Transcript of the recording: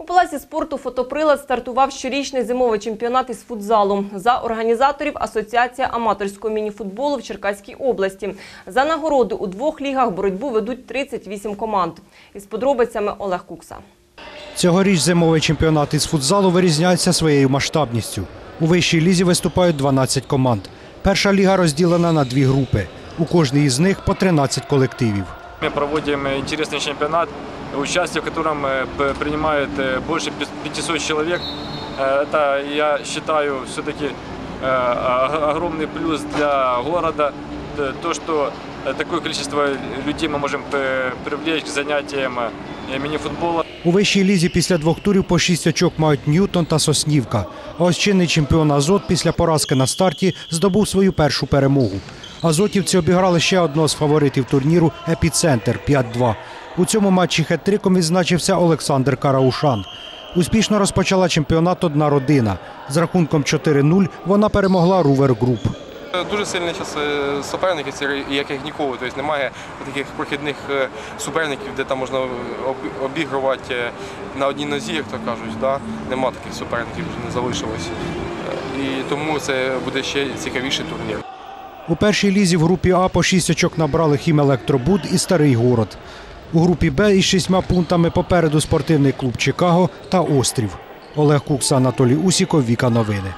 У палаці спорту «Фотоприлад» стартував щорічний зимовий чемпіонат із футзалу. За організаторів Асоціація аматорського мініфутболу в Черкаській області. За нагороди у двох лігах боротьбу ведуть 38 команд. Із подробицями Олег Кукса. Цьогоріч зимовий чемпіонат із футзалу вирізняється своєю масштабністю. У вищій лізі виступають 12 команд. Перша ліга розділена на дві групи. У кожній із них по 13 колективів. Мы проводим интересный чемпионат, участие в котором э, п- принимает э, больше пи- 500 человек. Э, Это, я считаю, все-таки огромный плюс для города. Т- То, что э, такое количество людей мы можем э, привлечь к занятиям э, мини-футбола. У вищій лізі після двох турів по шість очок мають Ньютон та Соснівка. А ось чинний чемпіон Азот після поразки на старті здобув свою першу перемогу. Азотівці обіграли ще одного з фаворитів турніру Епіцентр 5-2. У цьому матчі хет-триком відзначився Олександр Караушан. Успішно розпочала чемпіонат одна родина. З рахунком 4-0 вона перемогла Рувер Груп. Дуже сильні час суперники, це як їх ніколи. Тобто немає таких прохідних е, суперників, де там можна обігрувати е, на одній нозі, як то кажуть. Да? Нема таких суперників, вже не залишилось. Е, І тому це буде ще цікавіший турнір. У першій лізі в групі А по 6 очок набрали Хімелектробуд і Старий Город. У групі Б із шістьма пунктами попереду спортивний клуб Чикаго та Острів. Олег Кукса, Анатолій Усіков, Віка Новини.